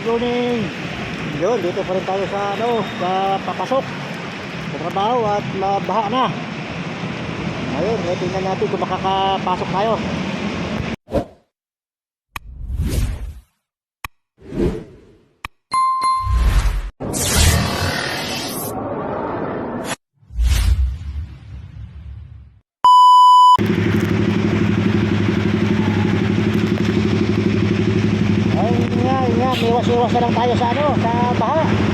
good morning. Yun, dito pa rin tayo sa ano, sa papasok. Sa trabaho at mabaha na. Ayun, eh, tingnan natin kung makakapasok tayo. Iwas-iwas na lang tayo sa ano, sa baha.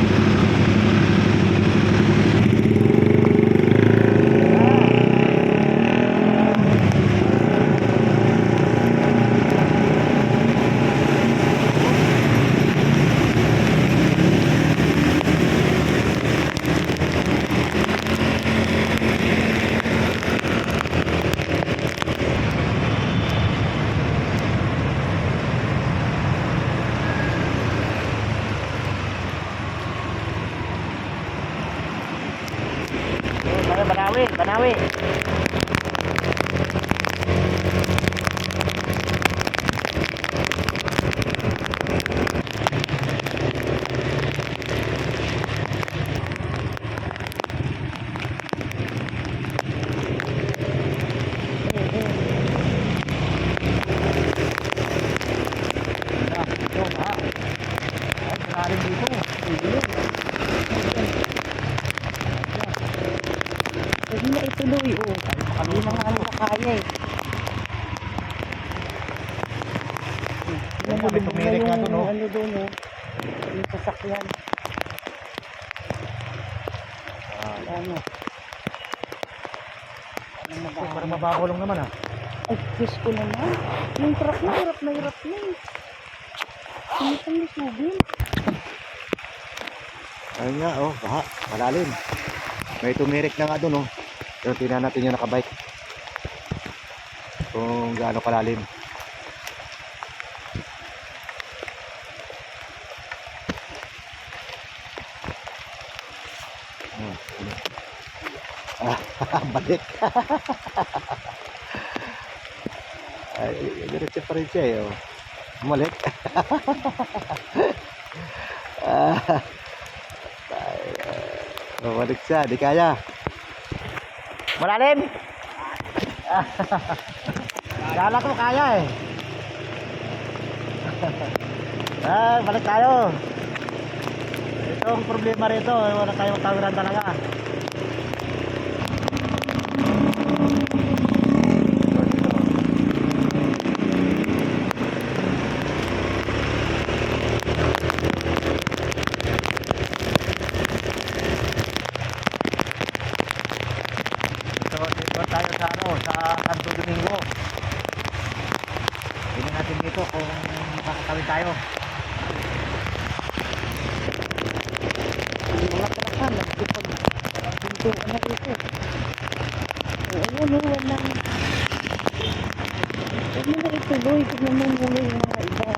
搁单位 Na ituloy, oh. Hindi na nga ano kaya eh. Yan, may tumirik na doon, oh. Ano doon, oh. Yung sasakyan. Ano? Ano Oh, parang mababalong naman ah. Ay, Diyos ko naman. Yung truck na, hirap na hirap na eh. Ano pang lisubin? Ayun nga, oh, baha, malalim. May tumirik na nga doon, oh. Pero tingnan natin yung nakabike. Kung gaano kalalim. Hmm? Ah, balik. Ay, diretso pa rin siya eh, oh. Bumalik. ah, bumalik siya, di kaya. Malalim! Kala ko kaya eh. ah, balik tayo. Ito ang problema rito, wala tayong tawiran talaga. Dito, dito tayo sa ano, sa Santo Domingo. Tingnan natin dito kung makakawin tayo. Mga truck na, nagpipag pintuan na rito. Oo, ano, wala. Huwag mo na ituloy. Tignan mo muna yung mga iba.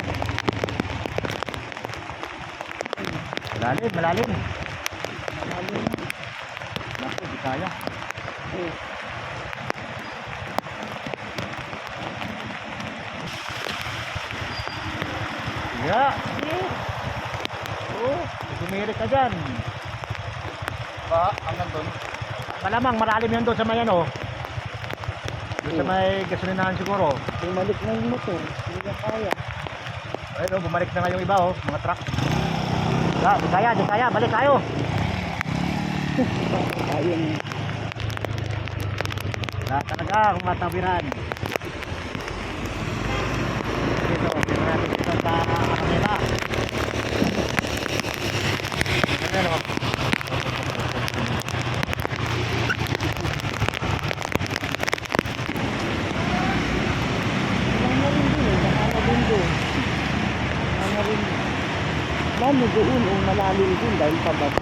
Malalim, malalim. Na. Naku, di kaya. Eh, Ya. Oh, tumirik ka dyan. Ba, hanggang doon. Malamang malalim yan doon sa may ano. Doon sa may gasolinahan siguro. bumalik na yung motor. Hindi na kaya. Ayun, oh, bumalik na nga yung iba oh, mga truck. Ya, di kaya, di kaya, balik tayo. Ayun. Wala talaga matawiran. Dito, tingnan natin dito sa kanila. Ano, no? Wala na rin din eh. Baka na din doon. Wala na rin. Lalo doon, oh, malalim din dahil pababa.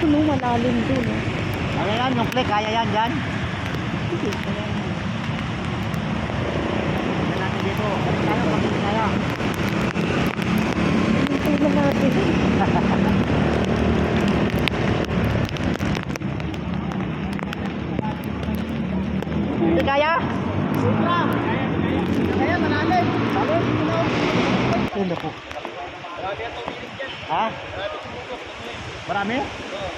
Ano, malalim din eh. Kaya yan, play, kaya yan dyan. Sige. Tingnan natin dito. Pag hindi kaya. Hintay na natin. Hindi kaya? Sobra. Kaya malalim. Malalim. Ay, naku. Marami ang tumilig dyan. Ha? Marami. Marami? Oo.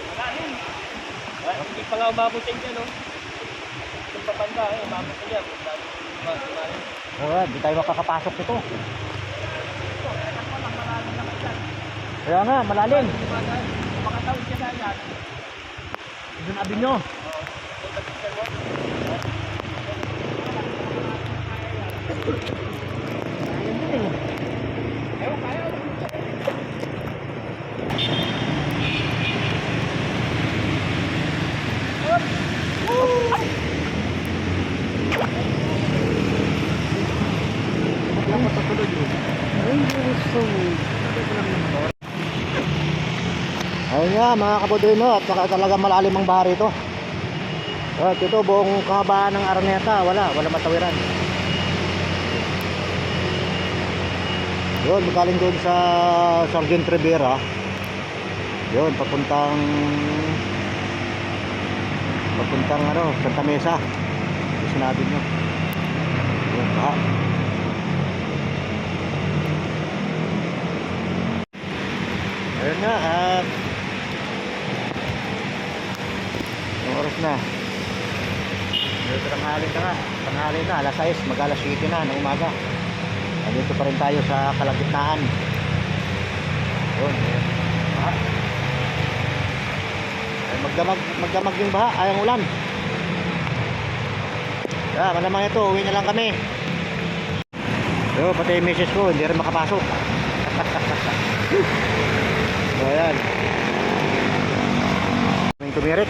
Wala, Hindi pa nga umabutin dyan, no? Yung papanda, eh, umabutin yan. Dami, ma- malalim. Oo, hindi tayo makakapasok nito. Kaya nga, malalim. Makatawid ka na yan. Sinabi nyo. Ayun nga mga kabudino at saka talaga malalim ang bahar ito. At ito buong kahabaan ng Araneta, wala, wala matawiran. Yun, galing doon sa Sargent Rivera. Yun, papuntang papuntang ano, Santa Mesa. Sinabi nyo. Yun, baha. Ayun nga, at oras na? Dito tanghali na nga. Tanghali na, alas 6, mag alas 7 na ng umaga. Nandito pa rin tayo sa kalagitnaan. Yun. Baha. Ay, magdamag, magdamag yung baha, ay ang ulan. Kaya, malamang ito, uwi na lang kami. Yo, pati yung misis ko, hindi rin makapasok. so, ayan. Tumirik.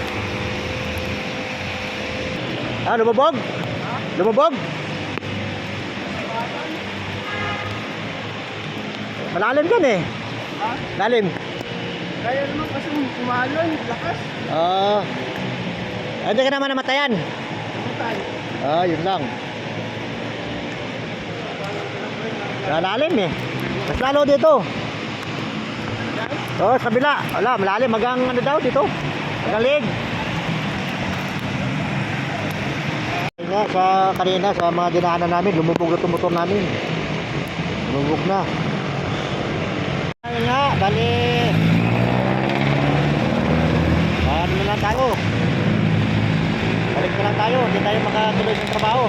Ah, lumabog? Lumabog? Malalim dyan eh. Lalim. Kaya naman kasi kumalon, lakas. Ah. hindi ka naman namatayan. Patay. Ah, yun lang. Malalim eh. Mas lalo dito. Oh, sa kabila. Wala, malalim. Magang ano daw dito. Magalig. Ayun nga, sa kanina, sa mga dinaanan namin, lumubog na itong namin. Lumubog na. Ayun nga, bali. Ano na lang tayo. Balik na lang tayo, hindi tayo makatuloy sa trabaho.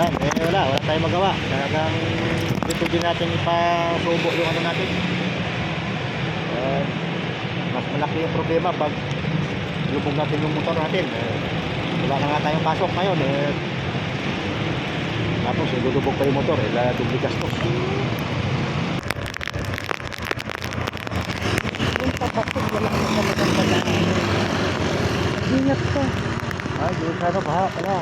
Yan, eh wala, wala tayong magawa. Talagang dito din natin ipasubo yung ano natin. Eh, mas malaki yung problema pag lubog natin yung motor natin. Eh, wala na nga tayong pasok ngayon. Eh, tapos ilulubog pa yung motor, eh, la dubli gastos. Yung pabatok, wala ka talagang balaan. Ingat ka. Ay, yun sa ano, baha pala.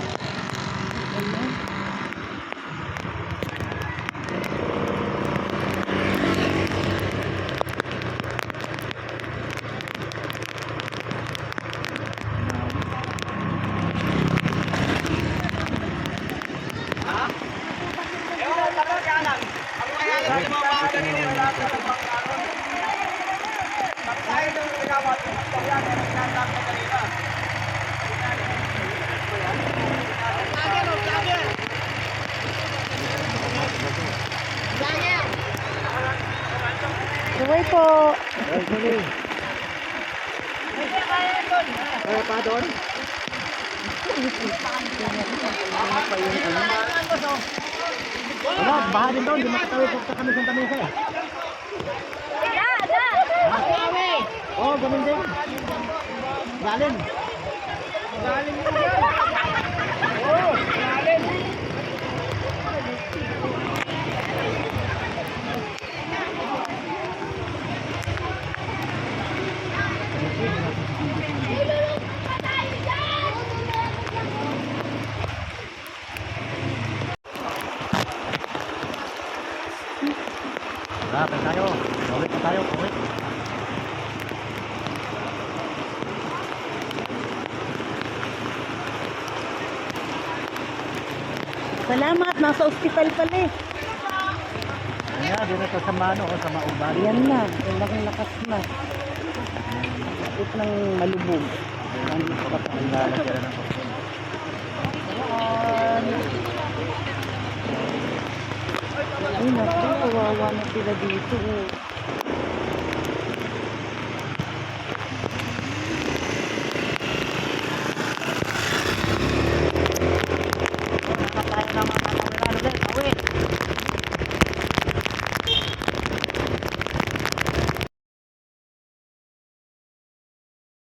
Suway po. Kaya pa doon? Wala, baha din doon. Di makatawid sa kami sa Tamesa eh. Oo, oh, ganun din. Galing. Galing mo yan. Lapit tayo. Ulit na tayo. Ulit. Salamat, nasa ospital pala eh. Kaya, din ito sa mano o sa mauban. Yan na, walang lakas na. Sakit ng malubog. Nandito ka pa. Ang lalagyan ng Ay, naku, kawawa na sila dito. Oh.